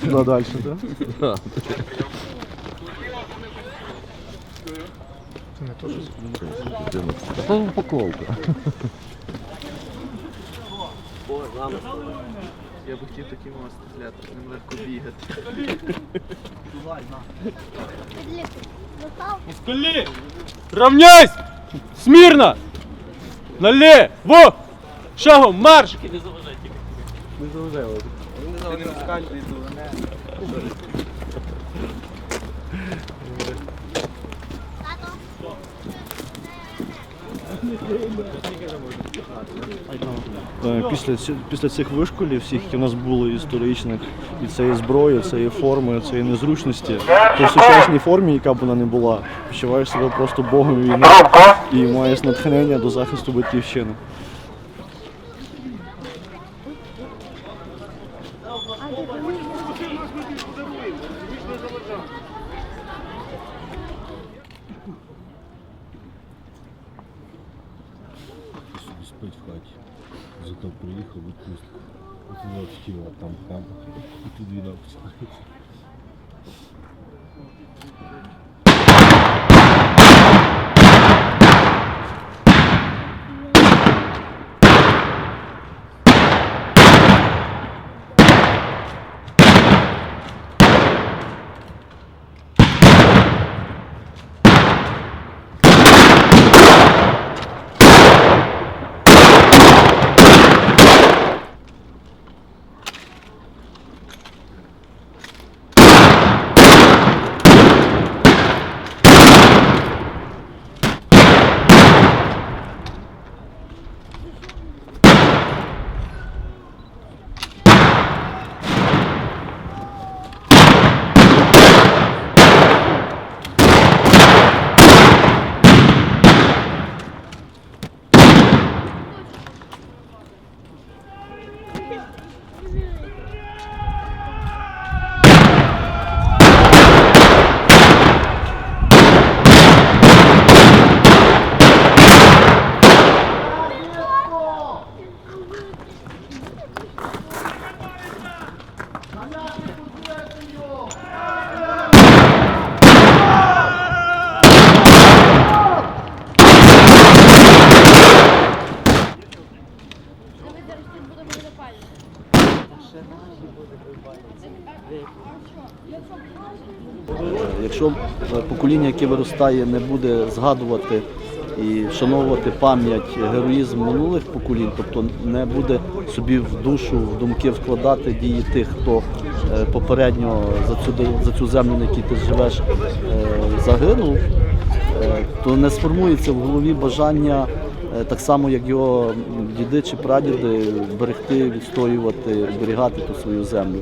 Туди далі, так? Це упаковка. Я б хотів таким ось стріляти, ним легко бігати. Москали! Равняйсь! Смирно! Налево! Шагом марш! Не заважає. Ти не москаль, ти не Е, Після, ці- після цих вишколів, всіх, які в нас були історичних, і цієї зброї, цієї форми, цієї незручності, то в сучасній формі, яка б вона не була, відчуваєш себе просто богом війни і маєш натхнення до захисту батьківщини. Собі спать в хаті. Зато приїхав відпустку. Оце тіла там хам. І тут 12. Якщо е, покоління, яке виростає, не буде згадувати і вшановувати пам'ять, героїзм минулих поколінь, тобто не буде собі в душу, в думки вкладати дії тих, хто е, попередньо за цю, за цю землю, на якій ти живеш, е, загинув, е, то не сформується в голові бажання. Так само, як його діди чи прадіди берегти, відстоювати, оберігати ту свою землю.